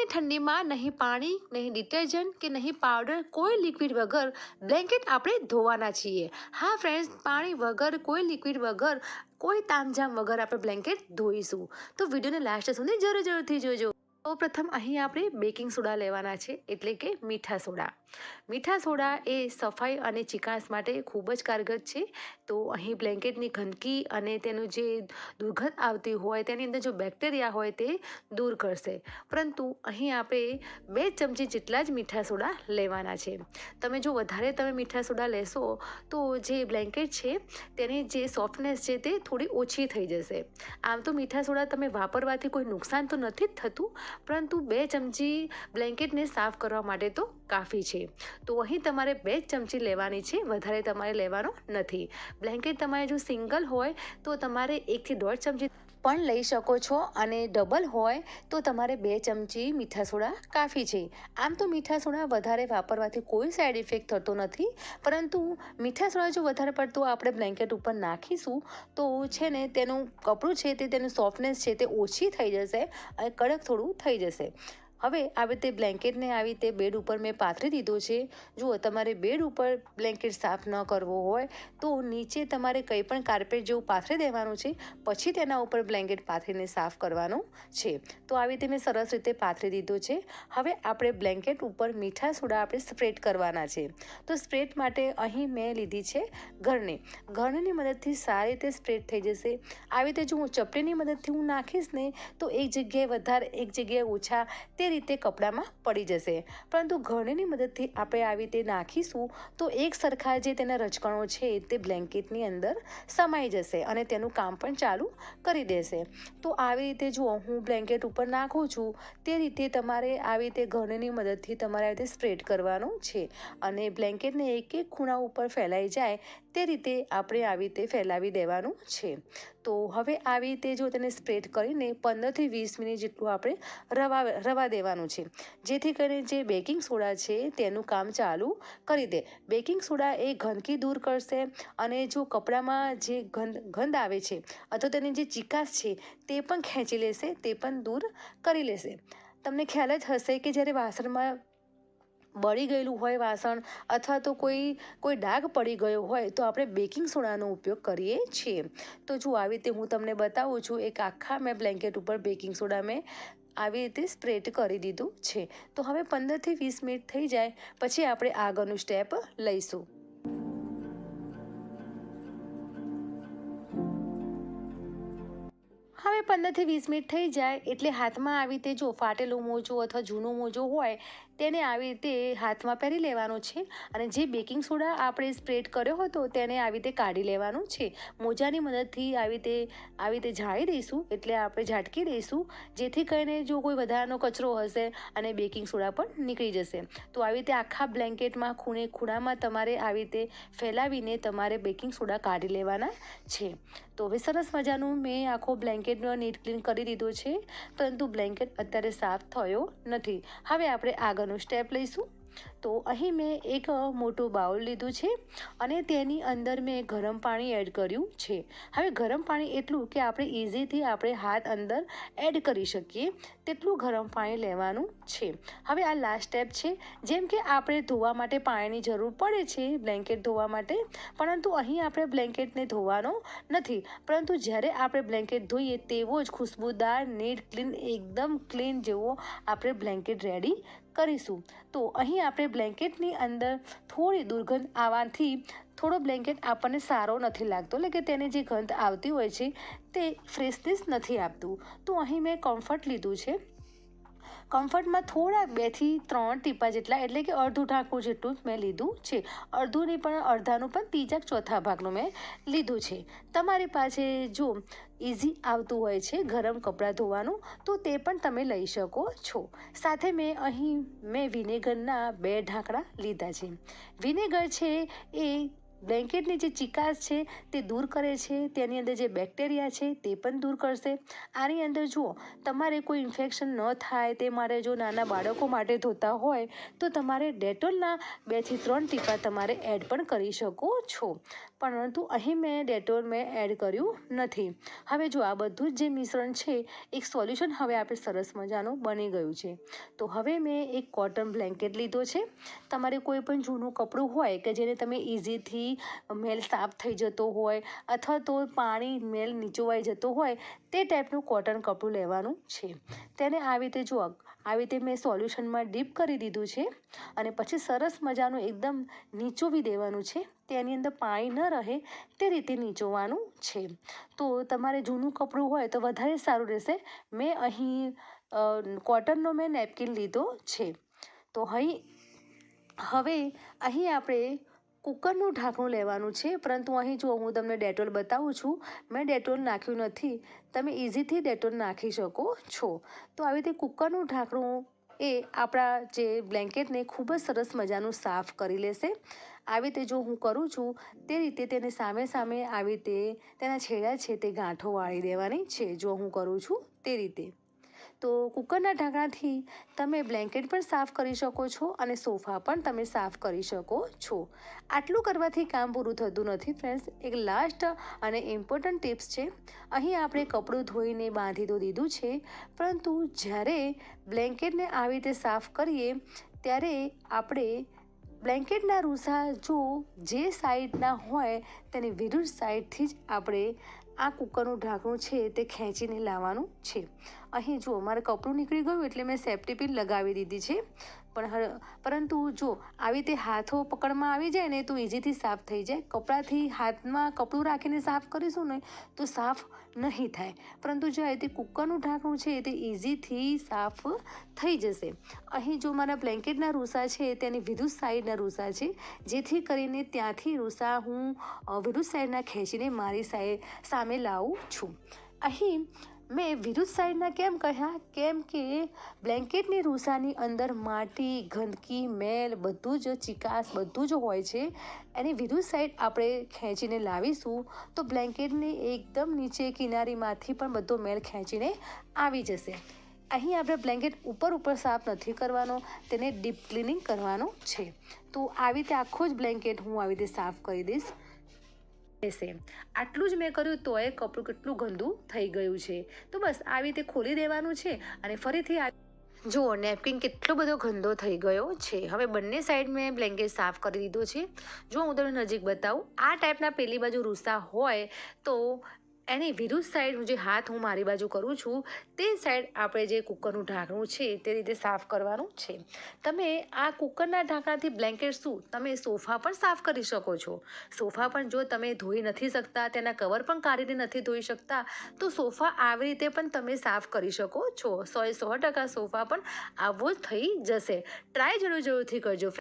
ઉનાળાની ઠંડીમાં નહીં પાણી, નહીં ડિટર્જન્ટ કે નહીં પાવડર કોઈ લિક્વિડ વગર બ્લેન્કેટ આપણે ધોવાના છીએ. હા ફ્રેન્ડ્સ પાણી વગર, કોઈ લિક્વિડ વગર, કોઈ તામઝામ વગર આપણે બ્લેન્કેટ ધોઈશું. તો વિડીયોને લાસ્ટ સુધી જરૂર જરૂરથી જોજો. સૌ પ્રથમ અહીં આપણે બેકિંગ સોડા લેવાના છે, એટલે કે મીઠા સોડા. મીઠા સોડા એ સફાઈ અને ચિકાસ માટે ખૂબ જ કારગર છે. તો અહીં બ્લેન્કેટની ગંદકી અને તેનું જે દુર્ગંધ આવતી હોય, તેની અંદર જો બેક્ટેરિયા હોય તે દૂર કરશે. પરંતુ અહીં આપણે બે ચમચી જેટલા જ મીઠા સોડા લેવાના છે. તમે જો વધારે તમે મીઠા સોડા લેશો, તો જે બ્લેન્કેટ છે, તેની જે સોફ્ટનેસ છે તે થોડી ઓછી થઈ જશે. આમ તો મીઠા સોડા તમે વાપરવાથી કોઈ નુકસાન તો નથી જ થતું પરંતુ બે ચમચી બ્લેન્કેટને સાફ કરવા માટે તો કાફી છે. તો અહીં તમારે બે જ ચમચી લેવાની છે, વધારે તમારે લેવાનો નથી. બ્લેન્કેટ તમારે જો સિંગલ હોય, તો તમારે એકથી દોઢ ચમચી પણ લઈ શકો છો અને ડબલ હોય તો તમારે બે ચમચી મીઠા સોડા કાફી છે. આમ તો મીઠા સોડા વધારે વાપરવાથી કોઈ સાઈડ ઇફેક્ટ થતો નથી, પરંતુ મીઠા સોડા જો વધારે પડતું આપણે બ્લેન્કેટ ઉપર નાખીશું, તો છે ને તેનું કપડું છે તે, તેનું સોફ્ટનેસ છે તે ઓછી થઈ જશે અને કડક થોડું થઈ જશે. હવે આવી રીતે બ્લેન્કેટને આવી રીતે બેડ ઉપર મેં પાથરી દીધો છે. જુઓ, તમારે બેડ ઉપર બ્લેન્કેટ સાફ ન કરવો હોય તો નીચે તમારે કંઈ પણ કાર્પેટ જેવું પાથરી દેવાનું છે. પછી તેના ઉપર બ્લેન્કેટ પાથરીને સાફ કરવાનું છે. તો આવી રીતે મેં સરસ રીતે પાથરી દીધો છે. હવે આપણે બ્લેન્કેટ ઉપર મીઠા સોડા આપણે સ્પ્રેડ કરવાના છે. તો સ્પ્રેડ માટે અહીં મેં લીધી છે ઘરણી ઘરણીની મદદથી સારી રીતે સ્પ્રેડ થઈ જશે. આવી રીતે જો હું ચપટીની મદદથી હું નાખીશ ને, તો એક જગ્યાએ વધારે, એક જગ્યાએ ઓછા તે રીતે કપડામાં પડી જશે. પરંતુ ઘરણીની મદદથી આપણે આવી રીતે નાખીશું તો એક સરખા જે તેના રચકણો છે તે બ્લેન્કેટની અંદર સમાઈ જશે અને તેનું કામ પણ ચાલુ કરી દેશે. તો આવી રીતે જુઓ, હું બ્લેન્કેટ ઉપર નાખું છું. તે રીતે તમારે આવી રીતે ઘણીની મદદથી તમારે આ રીતે સ્પ્રેડ કરવાનું છે. અને બ્લેન્કેટને એક એક ખૂણા ઉપર ફેલાઈ જાય તે રીતે આપણે આવી રીતે ફેલાવી દેવાનું છે. તો હવે આવી રીતે જો તેને સ્પ્રેડ કરીને પંદરથી વીસ મિનિટ જેટલું આપણે રવા રવા દેવાનું છે. જેથી કરીને જે બેકિંગ સોડા છે તેનું કામ ચાલુ કરી દે. બેકિંગ સોડા એ ગંદકી દૂર કરશે અને જો કપડામાં જે ગંધ ગંધ આવે છે અથવા તેની જે ચિકાસ છે તે પણ ખેંચી લેશે, તે પણ દૂર કરી લેશે. તમને ખ્યાલ જ હશે કે જ્યારે વાસણમાં બળી ગયેલું હોય વાસણ અથવા તો કોઈ કોઈ ડાઘ પડી ગયો હોય તો આપણે બેકિંગ સોડાનો ઉપયોગ કરીએ છીએ. તો જો આવી રીતે હું તમને બતાવું છું, એક આખા મેં બ્લેન્કેટ ઉપર બેકિંગ સોડા મેં આવી રીતે સ્પ્રેડ કરી દીધું છે. તો હવે પંદરથી વીસ મિનિટ થઈ જાય, પછી આપણે આગળનું સ્ટેપ લઈશું. હવે પંદરથી વીસ મિનિટ થઈ જાય, એટલે હાથમાં આવી રીતે જો ફાટેલું મોજું અથવા જૂનું મોજું હોય તેને આવી રીતે હાથમાં પહેરી લેવાનું છે અને જે બેકિંગ સોડા આપણે સ્પ્રેડ કર્યો હતો તેને આવી રીતે કાઢી લેવાનું છે. મોજાની મદદથી આવી રીતે આવી રીતે જાળી દઈશું એટલે આપણે ઝાટકી દઈશું, જેથી કરીને જો કોઈ વધારાનો કચરો હશે અને બેકિંગ સોડા પણ નીકળી જશે. તો આવી રીતે આખા બ્લેન્કેટમાં, ખૂણે ખૂણામાં તમારે આવી રીતે ફેલાવીને તમારે બેકિંગ સોડા કાઢી લેવાના છે. તો હવે સરસ મજાનું મેં આખો બ્લેન્કેટનો નીટ ક્લીન કરી દીધો છે, પરંતુ બ્લેન્કેટ અત્યારે સાફ થયો નથી. હવે આપણે આગળનું સ્ટેપ લઈશું. તો અહીં મેં એક મોટું બાઉલ લીધું છે અને તેની અંદર મેં ગરમ પાણી એડ કર્યું છે. હવે ગરમ પાણી એટલું કે આપણે ઇઝીથી આપણે હાથ અંદર એડ કરી શકીએ તેટલું ગરમ પાણી લેવાનું છે. હવે આ લાસ્ટ સ્ટેપ છે. જેમ કે આપણે ધોવા માટે પાણીની જરૂર પડે છે બ્લેન્કેટ ધોવા માટે, પરંતુ અહીં આપણે બ્લેન્કેટને ધોવાનો નથી. પરંતુ જ્યારે આપણે બ્લેન્કેટ ધોઈએ તેવો જ ખુશ્બુદાર નીટ ક્લીન એકદમ ક્લીન જેવો આપણે બ્લેન્કેટ રેડી કરીશું. તો અહીં આપણે બ્લેન્કેટની અંદર થોડી દુર્ગંધ આવવાથી થોડો બ્લેન્કેટ આપણને સારો નથી લાગતો. એટલે કે તેને જે ગંધ આવતી હોય છે, તે ફ્રેશનેસ નથી આપતું. તો અહીં મેં કમ્ફર્ટ લીધું છે. કમ્ફર્ટમાં થોડા બેથી ત્રણ ટીપા જેટલા, એટલે કે અડધું ઢાંકણું જેટલું મેં લીધું છે. અડધું નહીં, પણ અડધાનું પણ ત્રીજા ચોથા ભાગનું મેં લીધું છે. તમારી પાસે જો ઇઝી આવતું હોય છે, ગરમ કપડાં ધોવાનું, તો તે પણ તમે લઈ શકો છો. સાથે મેં અહીં મેં વિનેગરના બે ઢાંકણા લીધા છે. વિનેગર છે એ બ્લેન્કેટની જે ચિકાસ છે તે દૂર કરે છે, તેની અંદર જે બેક્ટેરિયા છે તે પણ દૂર કરશે. આની અંદર જુઓ, તમારે કોઈ ઇન્ફેક્શન ન થાય, તે માટે જો નાના બાળકો માટે ધોતા હોય, તો તમારે ડેટોલના બેથી ત્રણ ટીપા તમારે એડ પણ કરી શકો છો. પરંતુ અહીં મેં ડેટોલ મેં એડ કર્યું નથી. હવે જો આ બધું જ જે મિશ્રણ છે, એક સોલ્યુશન હવે આપણે સરસ મજાનું બની ગયું છે. તો હવે મેં એક કોટન બ્લેન્કેટ લીધો છે. તમારે કોઈ પણ જૂનું કપડું હોય કે જેને તમે ઇઝીથી મેલ સાફ થઈ જતો હોય અથવા તો પાણી મેલ નીચોવાઈ જતો હોય તે ટાઈપનું કોટન કપડું લેવાનું છે. તેને આવી રીતે જો આવી રીતે મેં સોલ્યુશનમાં ડીપ કરી દીધું છે અને પછી સરસ મજાનું એકદમ નીચોવી દેવાનું છે. તેની અંદર પાણી ન રહે તે રીતે નીચોવાનું છે. તો તમારે જૂનું કપડું હોય તો વધારે સારું રહેશે. મેં અહીં કોટનનો મેં નેપકિન લીધો છે. તો અહીં, હવે અહીં આપણે કુકરનું ઢાંકણું લેવાનું છે. પરંતુ અહીં જો હું તમને ડેટોલ બતાવું છું. મેં ડેટોલ નાખ્યું નથી. તમે ઇઝીથી ડેટોલ નાખી શકો છો. તો આવી રીતે કુકરનું ઢાંકણું એ આપણા જે બ્લેન્કેટને ખૂબ જ સરસ મજાનું સાફ કરી લેશે. આવી રીતે જો હું કરું છું, તે રીતે તેને સામે સામે આવી રીતે તેના છેડા છે તે ગાંઠો વાળી દેવાની છે, જો હું કરું છું તે રીતે. તો કુકરના ઢાંકણાથી તમે બ્લેન્કેટ પણ સાફ કરી શકો છો અને સોફા પણ તમે સાફ કરી શકો છો. આટલું કરવાથી કામ પૂરું થતું નથી ફ્રેન્ડ્સ. એક લાસ્ટ અને ઇમ્પોર્ટન્ટ ટિપ્સ છે. અહીં આપણે કપડું ધોઈને બાંધી તો દીધું છે, પરંતુ જ્યારે બ્લેન્કેટને આવી રીતે સાફ કરીએ, ત્યારે આપણે બ્લેન્કેટના રૂસા જો જે સાઈડના હોય તેની વિરુદ્ધ સાઈડથી જ આપણે આ કુકરનું ઢાંકણું છે તે ખેંચીને લાવવાનું છે. અહીં જો મારે કપડું નીકળી ગયું એટલે મેં સેફ્ટી પિન લગાવી દીધી છે. પણ પરંતુ જો આવી રીતે હાથો પકડમાં આવી જાય ને તો ઇઝીથી સાફ થઈ જાય. કપડાથી હાથમાં કપડું રાખીને સાફ કરીશું ને તો સાફ નહીં થાય. પરંતુ જો તે કુકરનું ઢાંકણું છે તે ઇઝીથી સાફ થઈ જશે. અહીં જો મારા બ્લેન્કેટના રૂસા છે, તેની વિરુદ્ધ સાઈડના રૂસા છે, જેથી કરીને ત્યાંથી રૂસા હું વિરુદ્ધ સાઈડના ખેંચીને મારી સાઈડ સામે લાવું છું. અહીં મેં વિરુદ્ધ સાઈડના કેમ કહ્યા? કેમ કે બ્લેન્કેટની રૂસાની અંદર માટી, ગંદકી, મેલ બધું જ ચિકાસ બધું જ હોય છે. એની વિરુદ્ધ સાઈડ આપણે ખેંચીને લાવીશું તો બ્લેન્કેટની એકદમ નીચે કિનારીમાંથી પણ બધો મેલ ખેંચીને આવી જશે. અહીં આપણે બ્લેન્કેટ ઉપર ઉપર સાફ નથી કરવાનો, તેને ડીપ ક્લિનિંગ કરવાનું છે. તો આવી રીતે આખો જ બ્લેન્કેટ હું આવી રીતે સાફ કરી દઈશ. રહેશે. આટલું જ મેં કર્યું તોય કપડું કેટલું ગંદુ થઈ ગયું છે. તો બસ આવી રીતે ખોલી દેવાનું છે અને ફરીથી જુઓ, નેપકિન કેટલો બધો ગંદો થઈ ગયો છે. હવે બંને સાઈડ મેં બ્લેન્કેટ સાફ કરી દીધો છે. જો હું તમને નજીક બતાવું, આ ટાઈપના પેલી બાજુ રૂસા હોય તો એની વિરુદ્ધ સાઈડ હું જે હાથ હું મારી બાજુ કરું છું, તે સાઈડ આપણે જે કુકરનું ઢાંકણું છે, તે રીતે સાફ કરવાનું છે. તમે આ કુકરના ઢાંકણાથી બ્લેન્કેટ શું? તમે સોફા પણ સાફ કરી શકો છો. સોફા પણ જો તમે ધોઈ નથી શકતા, તેના કવર પણ કાઢીને નથી ધોઈ શકતા, તો સોફા આવી રીતે પણ તમે સાફ કરી શકો છો. સો સો ટકા સોફા પણ આવો થઈ જશે. ટ્રાય જરૂર જરૂરથી કરજો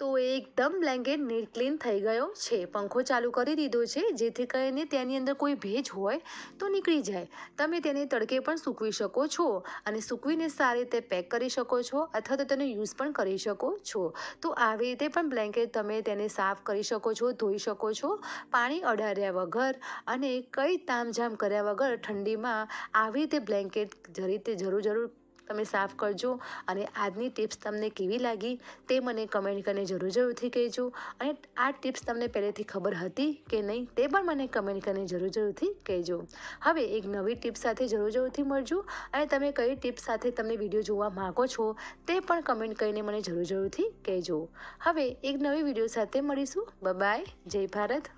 તો એકદમ બ્લેન્કેટ નીટ ક્લીન થઈ ગયો. છે, પંખો ચાલુ કરી દીધો છે. જેથી કરીને તેની અંદર કોઈ ભેજ હોય તો નીકળી જાય. તમે તેને તડકે પણ સૂકવી શકો છો અને સૂકવીને સારી રીતે પેક કરી શકો છો અથવા તો તેનો યુઝ પણ કરી શકો છો. તો આવી રીતે પણ બ્લેન્કેટ તમે તેને સાફ કરી શકો છો, ધોઈ શકો છો. પાણી અડાર્યા વગર અને કંઈ તામઝામ કર્યા વગર ઠંડીમાં આવી રીતે બ્લેન્કેટ રીતે જરૂર જરૂર તમે સાફ કરજો અને આજની ટિપ્સ તમને કેવી લાગી તે મને કમેન્ટ કરીને જરૂર જરૂરથી કહેજો. અને આ ટિપ્સ તમને પહેલેથી ખબર હતી કે નહીં તે પણ મને કમેન્ટ કરીને જરૂર જરૂરથી કહેજો. હવે એક નવી ટિપ્સ સાથે જરૂર જરૂરથી મળજો અને તમે કઈ ટિપ્સ સાથે તમને વીડિયો જોવા માગો છો તે પણ કમેન્ટ કરીને મને જરૂર જરૂરથી કહેજો. હવે એક નવી વીડિયો સાથે મળીશું. બાય જય ભારત.